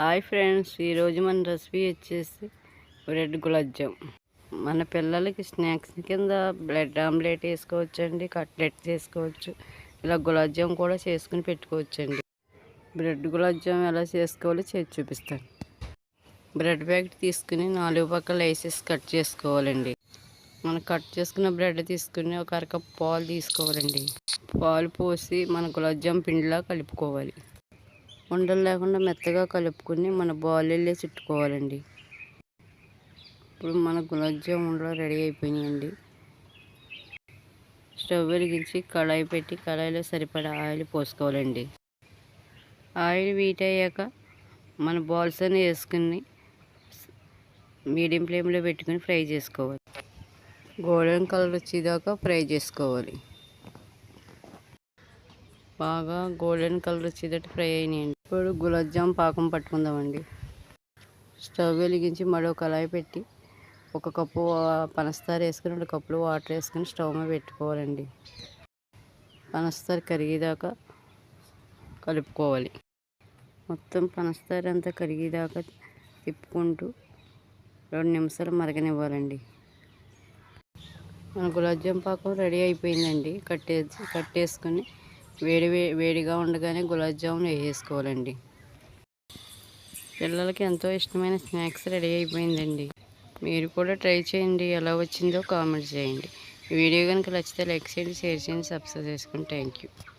Hi friends ఈరోజు మన recipe వచ్చేసి బ్రెడ్ గులాబ్ జామ్. మన పిల్లలకి స్నాక్స్ కింద బ్రెడ్ ఆమ్లెట్ వేసుకోవచ్చండి కట్లెట్ చేసుకోవచ్చు ఇలా గులాబ్ జామ్ కూడా చేసుకుని పెట్టుకోవచ్చండి. బ్రెడ్ గులాబ్ జామ్ ఎలా చేసుకోవాలో చేసి చూపిస్తాను. బ్రెడ్ ప్యాకెట్ తీసుకుని నాలుగు పక్కల వేసేసి కట్ చేసుకోవాలండి. మనం కట్ చేసుకున్న బ్రెడ్ తీసుకుని ఒక అరకప్ పాలు తీసుకోవాలండి. పాలు పోసి మన గులాబ్ జామ్ పిండిలా కలుపుకోవాలి. ఉండలు లేకుండా మెత్తగా కలుపుకొని మన బాయిల్లో చుట్టుకోవాలండి. ఇప్పుడు మన గులాబ్జామ్ ఉండలు రెడీ అయిపోయినాయండి. స్టవ్ వెలిగించి కళాయి పెట్టి కళాయిలో సరిపడా ఆయిల్ పోసుకోవాలండి. ఆయిల్ వీట్ అయ్యాక మన బాల్స్ అన్ని వేసుకుని మీడియం ఫ్లేమ్లో పెట్టుకుని ఫ్రై చేసుకోవాలి. గోల్డెన్ కలర్ వచ్చేదాకా ఫ్రై చేసుకోవాలి. బాగా గోల్డెన్ కలర్ వచ్చేటట్టు ఫ్రై అయినాయండి. ఇప్పుడు గులాబ్ జామ్ పాకం పట్టుకుందామండి. స్టవ్ వెలిగించి మరో కళాయి పెట్టి ఒక కప్పు పనస్తార వేసుకుని రెండు కప్పులు వాటర్ వేసుకుని స్టవ్ మీద పెట్టుకోవాలండి. పనస్తార కరిగేదాకా కలుపుకోవాలి. మొత్తం పనస్తార అంతా కరిగేదాకా తిప్పుకుంటూ రెండు నిమిషాలు మరగనివ్వాలండి. మన గులాబ్ జామ్ పాకం రెడీ అయిపోయిందండి. కట్టేసి కట్టేసుకుని వేడి వేడిగా ఉండగానే గులాబ్ జామున్ వేసేసుకోవాలండి. పిల్లలకి ఎంతో ఇష్టమైన స్నాక్స్ రెడీ అయిపోయిందండి. మీరు కూడా ట్రై చేయండి. ఎలా వచ్చిందో కామెంట్ చేయండి. వీడియో కనుక నచ్చితే లైక్ చేయండి షేర్ చేయండి సబ్స్క్రైబ్ చేసుకోండి థ్యాంక్ యూ